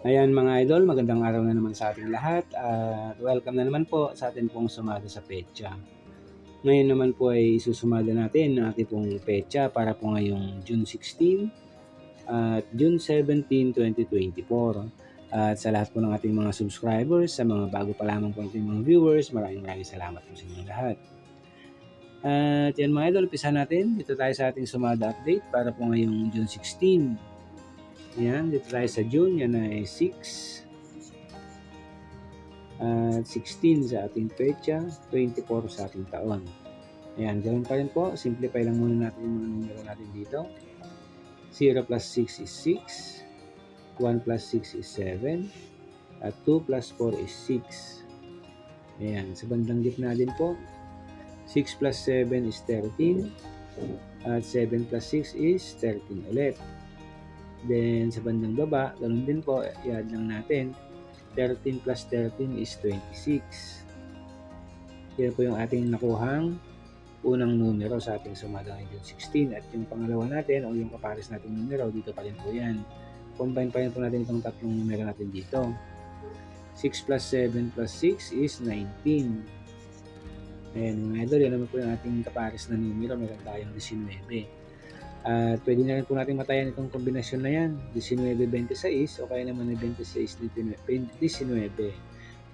Ayan mga idol, magandang araw na naman sa ating lahat at welcome na naman po sa ating pong sumada sa pecha. Ngayon naman po ay isusumada natin ang ating pong pecha para po ngayong June 16 at June 17, 2024. At sa lahat po ng ating mga subscribers, sa mga bago pa lamang po ating mga viewers, maraming maraming salamat po sa inyo lahat. At yan mga idol, umpisa natin. Dito tayo sa ating sumada update para po ngayong June 16. Yan, dito tayo sa June, yan ay 6. At 16 sa ating pecha, 24 sa ating taon. Ayan, gawin pa rin po. Simplify lang muna natin yung mga numero natin dito. 0 plus 6 is 6. 1 plus 6 is 7. At 2 plus 4 is 6. Ayan, sa bandang gitna din po. 6 plus 7 is 13. At 7 plus 6 is 13 ulit. Then, sa bandang baba, ganun din po, i-add lang natin. 13 plus 13 is 26. Yan po yung ating nakuhang unang numero sa ating sumada ngayon 16. At yung pangalawa natin, o yung kapares natin numero, dito pa rin po yan. Combine pa rin po natin itong tatlong numero natin dito. 6 plus 7 plus 6 is 19. Ayan mga idol, yan naman po yung ating kapares na numero. Meron tayong 19. At pwede na rin po natin matayan itong kombinasyon na yan. 19-26 o kaya naman 26-19.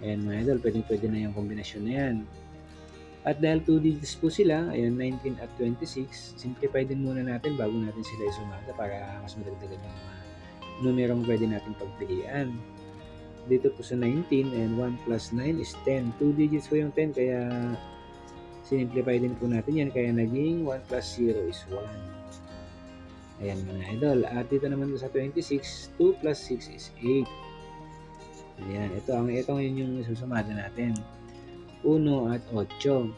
Ayan mga idol, pwede, pwede na yung kombinasyon na yan. At dahil 2 digits po sila, ayan 19 at 26, simplify din muna natin bago natin sila isumada para mas madagdagan yung mga numerong pwede natin pagpilian. Dito po sa 19 and 1 plus 9 is 10. 2 digits po yung 10 kaya sinimplify din po natin yan kaya naging 1 plus 0 is 1. Ayan mga idol. At dito naman sa 26, 2 plus 6 is 8. Ayan, ito ang ito yun yung susumada natin. 1 at 8.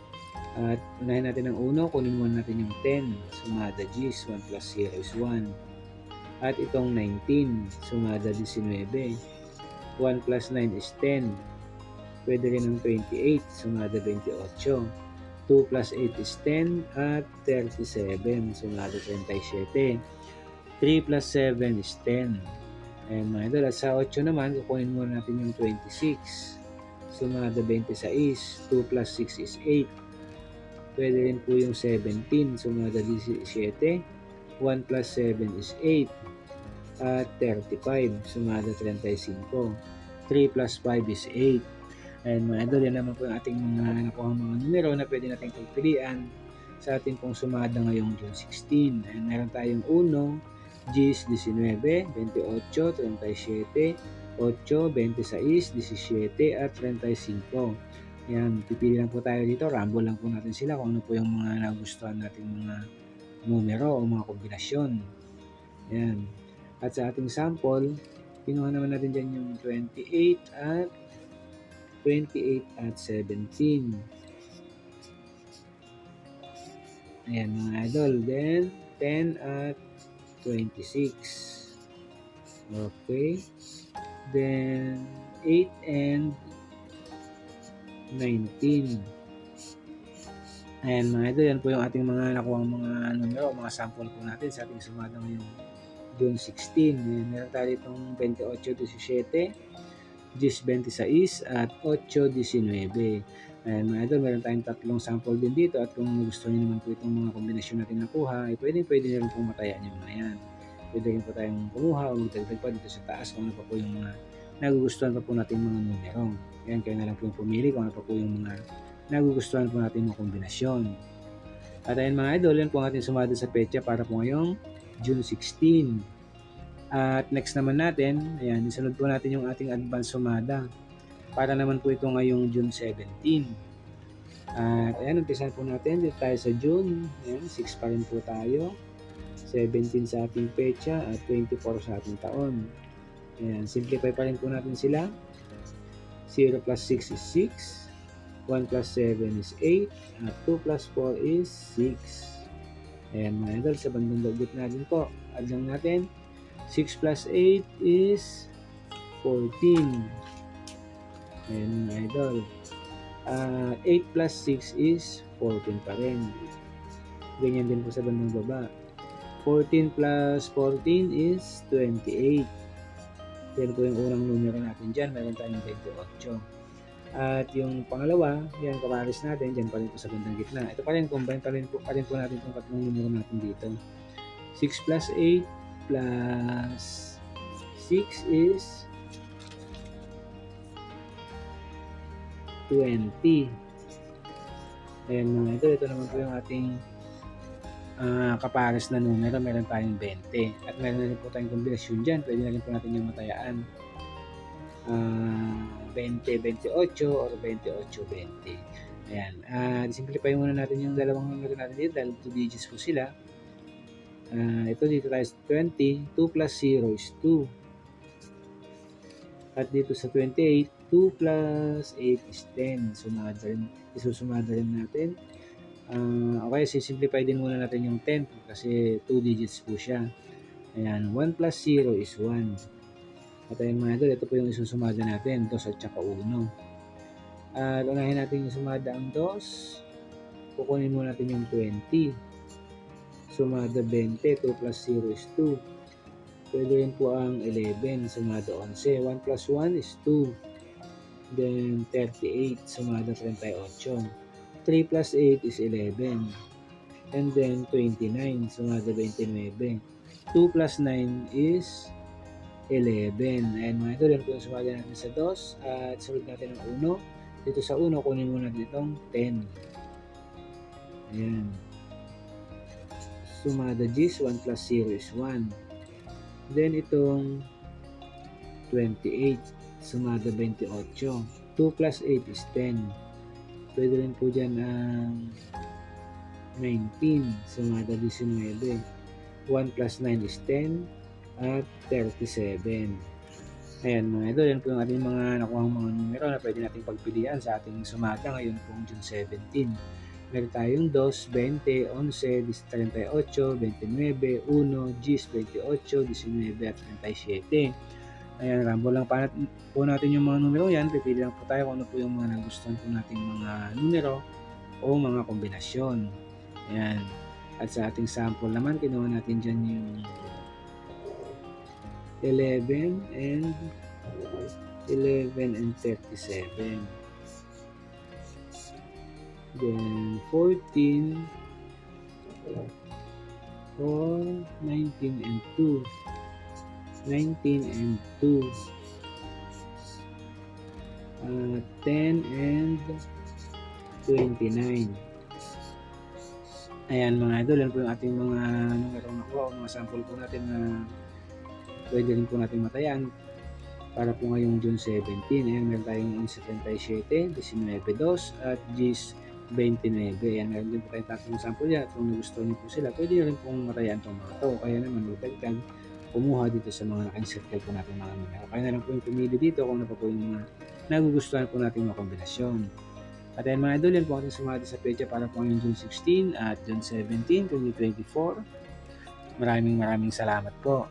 At unahin natin ang 1, kunin muna natin yung 10. Sumada G's, 1 plus 0 is 1. At itong 19, sumada 19. 1 plus 9 is 10. Pwede rin ang 28, sumada 28. 2 plus 8 is 10 at 37. Sumado 37. 3 plus 7 is 10. And mga idol, at sa 8 naman, kukunin muna natin yung 26. Sumado 26. 2 plus 6 is 8. Pwede rin po yung 17. Sumado 17. 1 plus 7 is 8. At 35. Sumado 35. 3 plus 5 is 8. And mga idol, yan naman po yung ating mga nakuha mga numero na pwede natin pagpilian sa ating pong sumada ngayong June 16. And meron tayong 1, G's 19, 28, 37, 8, 26, 17, at 35. Yan, pipili lang po tayo dito. Rumble lang po natin sila kung ano po yung mga nagustuhan nating mga numero o mga kombinasyon. Yan. At sa ating sample, kinuha naman natin dyan yung 28 at 28 at 17. Ayan mga idol. Then, 10 at 26. Okay. Then, 8 and 19. Ayan mga idol, yan po yung ating mga nakuha mga numero, mga sample po natin sa ating sumada ngayong June 16. Ayan, meron tayo itong 28, 17, 10.26 at 8.19. Ayan mga idol, meron tayong tatlong sample din dito at kung gusto niyo naman po itong mga kombinasyon natin nakuha, ay pwede pwede nyo rin pong matayaan yung mga yan. Pwede rin po tayong kumuha o magdagdag pa dito sa taas kung ano pa po yung mga nagugustuhan pa po natin mga numero. Ayan, kayo na lang po yung pumili kung ano pa po yung mga nagugustuhan po natin mga kombinasyon. At ayan mga idol, yan po ang ating sumada sa petya para po ngayong June 16. At next naman natin, ayan, isunod po natin yung ating advance sumada. Para naman po ito ngayong June 17. At ayan, umpisan po natin. Dito tayo sa June. Ayan, 6 pa rin po tayo. 17 sa ating pecha at 24 sa ating taon. Ayan, simplify pa rin po natin sila. 0 plus 6 is 6. 1 plus 7 is 8. At 2 plus 4 is 6. Ayan mga idol, sa bandang gitna din po. Add lang natin 6 plus 8 is 14. Ayan mga idol. Uh, ah, 8 plus 6 is 14 pa rin. Ganyan din po sa bandang baba. 14 plus 14 is 28. Yan po yung unang numero natin dyan. Meron tayong 28. At yung pangalawa, yan kapares natin, dyan pa rin po sa bandang gitna. Ito pa rin, combine pa rin po, pa rin po natin itong tatlong numero natin dito. 6 plus 8 plus 6 is 20. Ayan mga ito, ito naman po yung ating ah, kapares na numero. Meron tayong 20. At meron na rin po tayong kombinasyon dyan. Pwede na rin po natin yung matayaan. Ah, 20-28 or 28-20. Ayan. Uh, simplify muna natin yung dalawang numero natin dito dahil 2 digits po sila. Ah, ito dito tayo sa 20. 2 plus 0 is 2. At dito sa 28, 2 plus 8 is 10. Sumada rin, isusumada rin natin. Ah, okay, sisimplify din muna natin yung 10 kasi 2 digits po siya. Ayan, 1 plus 0 is 1. At ayun mga idol, ito po yung isusumada natin, 2 at saka 1. At unahin natin yung sumada ang 2. Kukunin muna natin yung 20. Sumada 20, 2 plus 0 is 2. Pwede rin po ang 11, sumada 11. 1 plus 1 is 2. Then 38, sumada 38. 3 plus 8 is 11. And then 29, sumada 29. 2 plus 9 is 11. Ayan mga idol, yan po yung sumada natin sa 2. At sunod natin ang 1. Dito sa 1, kunin muna natin itong 10. Ayan. Sumada G's, 1 plus 0 is 1. Then itong 28, sumada 28. 2 plus 8 is 10. Pwede rin po dyan ang 19, sumada 19. 1 plus 9 is 10 at 37. Ayan mga idol, yan po yung ating mga nakuha mga numero na pwede nating pagpilian sa ating sumada ngayon pong June 17. Meron tayong 2, 20, 11, 38, 29, 1, Gis, 28, 19 at 37. Ayan, rambo lang pa po natin yung mga numero yan. Pipili lang po tayo kung ano po yung mga nagustuhan po nating mga numero o mga kombinasyon. Ayan. At sa ating sample naman, kinuha natin dyan yung 11 and 11 and 37. Then 14 or 19 and 2. 19 and 2. Uh, 10 and 29. Ayan mga idol, yan po yung ating mga numero nakuha, mga sample po natin na pwede rin po natin matayan para po ngayong June 17. Ayan, meron tayong 37, 19, at G's 29. Ayan, meron din po tayong tatlong sample yan. At kung nagustuhan niyo po sila, pwede rin pong matayan itong mga to. Kaya naman, magdagdag kumuha dito sa mga naka-circle po natin mga numero. Kaya na lang po yung pumili dito kung ano pa yung nagugustuhan po natin mga kombinasyon. At ayan mga idol, yan po ating sumati sa pecha para po ngayong June 16 at June 17, 2024. Maraming maraming salamat po.